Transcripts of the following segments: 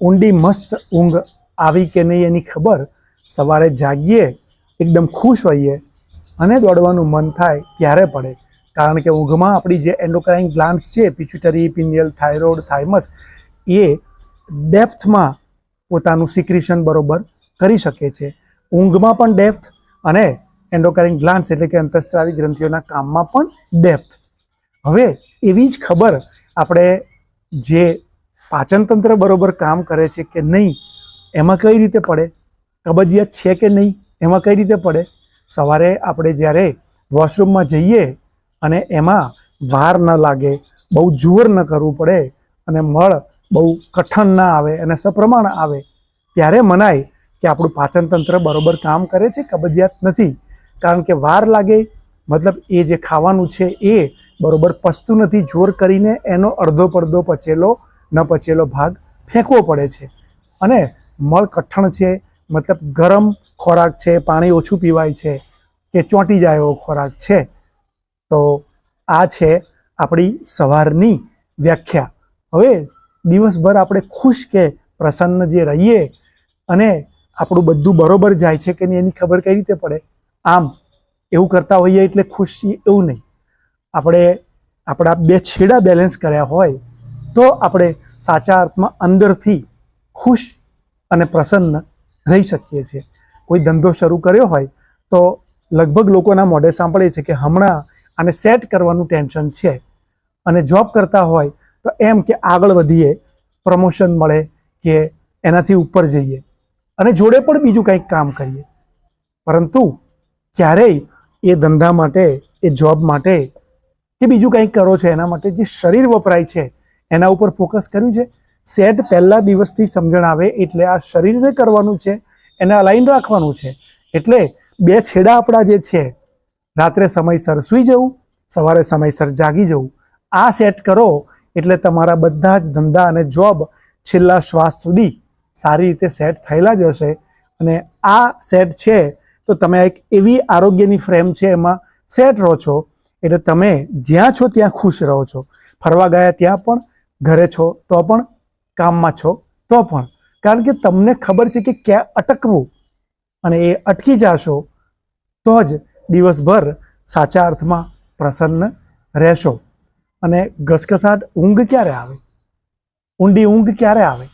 ઊંડી મસ્ત ઊંઘ આવી કે નહીં એની ખબર સવારે જાગીએ, એકદમ ખુશ હોઈએ અને દોડવાનું મન થાય ત્યારે પડે. કારણ કે ઊંઘમાં આપણી જે એન્ડોક્રાઇન ગ્લાન્સ છે, પિચ્યુટરી, પિનિયલ, થાઇરોઇડ, થાઇમસ, એ ડેપ્થમાં પોતાનું સિક્રિશન બરોબર કરી શકે છે. ઊંઘમાં પણ ડેપ્થ અને એન્ડોક્રાઇન ગ્લાન્સ એટલે કે અંતસ્ત્રાવી ગ્રંથિઓના કામમાં પણ ડેપ્થ. હવે એવી જ ખબર આપણે જે પાચનતંત્ર બરોબર કામ કરે છે કે નહીં, એમાં કઈ રીતે પડે? કબજિયાત છે કે નહીં, એમાં કઈ રીતે પડે? સવારે આપણે જ્યારે વોશરૂમમાં જઈએ અને એમાં વાર ન લાગે, બહુ જોર ન કરવું પડે અને મળ બહુ કઠણ ના આવે અને સપ્રમાણ આવે, ત્યારે મનાય કે આપણું પાચનતંત્ર બરોબર કામ કરે છે, કબજિયાત નથી. કારણ કે વાર લાગે, મતલબ એ જે ખાવાનું છે એ બરોબર પચતું નથી, જોર કરીને એનો અડધો પડધો પચેલો ન પચેલો ભાગ ફેંકવો પડે છે. અને મળ કઠણ છે, મતલબ ગરમ ખોરાક છે, પાણી ઓછું પીવાય છે, કે ચોંટી જાય એવો ખોરાક છે. તો આ છે આપણી સવારની વ્યાખ્યા. હવે દિવસભર આપણે ખુશ કે પ્રસન્ન જે રહીએ અને આપણું બધું બરોબર જાય છે કે નહીં એની ખબર કઈ રીતે પડે? આમ, એવું કરતા હોઈએ એટલે ખુશ છીએ એવું નહીં. આપણે આપણા બે છેડા બેલેન્સ કર્યા હોય તો આપણે સાચા અર્થમાં અંદરથી ખુશ અને પ્રસન્ન રહી શકીએ છીએ. કોઈ ધંધો શરૂ કર્યો હોય તો લગભગ લોકોના મોઢે સાંભળીએ છીએ કે હમણાં આને સેટ કરવાનું ટેન્શન છે. અને જોબ કરતા હોય તો એમ કે આગળ વધીએ, પ્રમોશન મળે કે એનાથી ઉપર જઈએ. અને જોડે પણ બીજું કંઈક કામ કરીએ. પરંતુ ક્યારેય એ ધંધા માટે, એ જોબ માટે કે બીજું કંઈક કરો છો એના માટે જે શરીર વપરાય છે એના ઉપર ફોકસ કર્યું છે. સેટ પહેલા દિવસથી સમજણ આવે એટલે આ શરીરને કરવાનું છે, એને અલાઈન રાખવાનું છે. એટલે બે છેડા આપણા જે છે, રાત્રે સમયસર સૂઈ જવું, સવારે સમયસર જાગી જવું. આ સેટ કરો એટલે તમારા બધા જ ધંધા અને જોબ છેલ્લા શ્વાસ સુધી સારી રીતે સેટ થયેલા જ હશે. અને આ સેટ છે, તો તમે એક એવી આરોગ્યની ફ્રેમ છે એમાં સેટ રહો છો. એટલે તમે જ્યાં છો ત્યાં ખુશ રહો છો. ફરવા ગયા ત્યાં પણ ઘરે છો, તો પણ કામમાં છો, તો પણ. કારણ કે તમને ખબર છે કે ક્યાં અટકવું અને એ અટકી જાશો, તો જ દિવસભર સાચા અર્થમાં પ્રસન્ન રહેશો. અને ઘસઘસાટ ઊંઘ ક્યારે આવે? ઊંડી ઊંઘ ક્યારે આવે?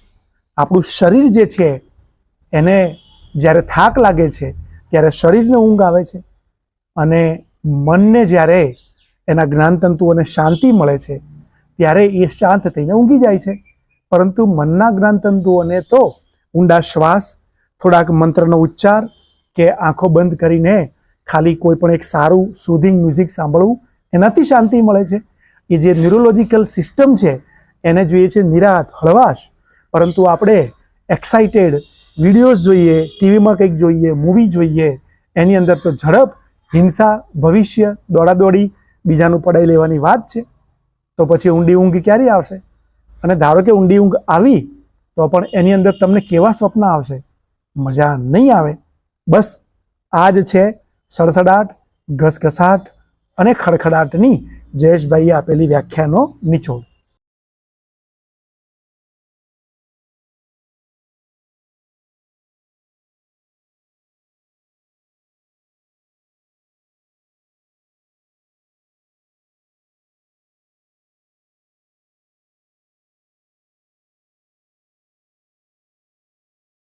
આપણું શરીર જે છે, એને જ્યારે થાક લાગે છે, ત્યારે શરીરને ઊંઘ આવે છે. અને મનને જ્યારે એના જ્ઞાનતંતુઓને શાંતિ મળે છે ત્યારે એ શાંત થઈને ઊંઘી જાય છે. પરંતુ મનના જ્ઞાનતંતુઓને તો ઊંડા શ્વાસ, થોડાક મંત્રનો ઉચ્ચાર કે આંખો બંધ કરીને ખાલી કોઈ પણ એક સારું સુધિંગ મ્યુઝિક સાંભળવું એનાથી શાંતિ મળે છે. એ જે ન્યુરોલોજિકલ સિસ્ટમ છે, એને જોઈએ છે નિરાત, હળવાશ. પરંતુ આપણે એક્સાઇટેડ વિડીયોઝ જોઈએ ટીવીમાં કંઈક જોઈએ મૂવી જોઈએ, એની અંદર તો ઝડપ, હિંસા, ભવિષ્ય, દોડાદોડી બીજાનું પડાઈ લેવાની વાત છે. તો પછી ઊંડી ઊંઘ ક્યારે આવશે? અને ધારો કે ઊંડી ઊંઘ આવી, તો પણ એની અંદર તમને કેવા સ્વપ્ન આવશે? મજા નહીં આવે. બસ આ જ છે સડસડાટ, ઘસઘસાટ અને ખડખડાટની જયેશભાઈએ આપેલી વ્યાખ્યાનો નિચોડ.